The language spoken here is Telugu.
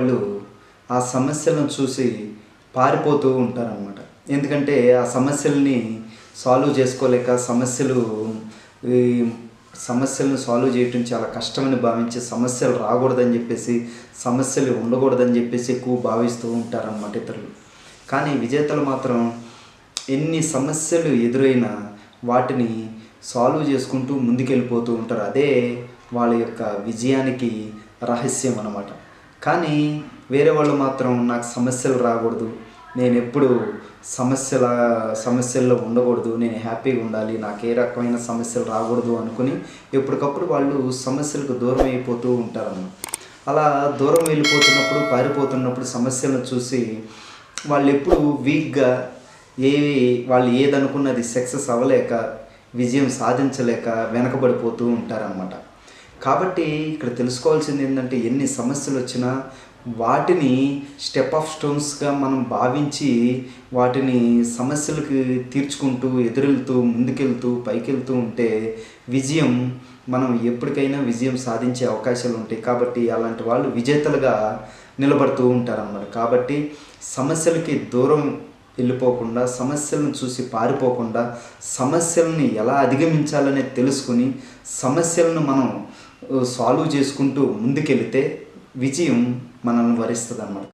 వాళ్ళు ఆ సమస్యలను చూసి పారిపోతూ ఉంటారనమాట ఎందుకంటే ఆ సమస్యల్ని సాల్వ్ చేసుకోలేక సమస్యలు ఈ సమస్యలను సాల్వ్ చేయటం చాలా కష్టమని భావించి సమస్యలు రాకూడదని చెప్పేసి సమస్యలు ఉండకూడదని చెప్పేసి ఎక్కువ భావిస్తూ ఉంటారన్నమాట ఇతరులు. కానీ విజేతలు మాత్రం ఎన్ని సమస్యలు ఎదురైనా వాటిని సాల్వ్ చేసుకుంటూ ముందుకెళ్ళిపోతూ ఉంటారు. అదే వాళ్ళ యొక్క విజయానికి రహస్యం అన్నమాట. కానీ వేరే వాళ్ళు మాత్రం నాకు సమస్యలు రాకూడదు. నేను ఎప్పుడు సమస్యల సమస్యల్లో ఉండకూడదు. నేను హ్యాపీగా ఉండాలి. నాకు ఏ రకమైన సమస్యలు రాకూడదు అనుకుని ఎప్పటికప్పుడు వాళ్ళు సమస్యలకు దూరం అయిపోతూ ఉంటారన్నమాట. అలా దూరం వెళ్ళిపోతున్నప్పుడు పారిపోతున్నప్పుడు సమస్యలను చూసి వాళ్ళు ఎప్పుడు వీక్గా ఏవి వాళ్ళు ఏదనుకున్నది సక్సెస్ అవ్వలేక విజయం సాధించలేక వెనకబడిపోతూ ఉంటారనమాట కాబట్టి ఇక్కడ తెలుసుకోవాల్సింది ఏంటంటే ఎన్ని సమస్యలు వచ్చినా వాటిని స్టెప్ ఆఫ్ స్టోన్స్గా మనం భావించి వాటిని సమస్యలకు తీర్చుకుంటూ ఎదురెళ్తూ ముందుకెళ్తూ పైకెళ్తూ ఉంటే విజయం మనం ఎప్పటికైనా విజయం సాధించే అవకాశాలు ఉంటాయి. కాబట్టి అలాంటి వాళ్ళు విజేతలుగా నిలబడుతూ ఉంటారన్నమాట. కాబట్టి సమస్యలకి దూరం వెళ్ళిపోకుండా సమస్యలను చూసి పారిపోకుండా సమస్యలను ఎలా అధిగమించాలనే తెలుసుకుని సమస్యలను మనం సాల్వ్ చేసుకుంటూ ముందుకెళితే విజయం మనల్ని వరిస్తుంది అన్నమాట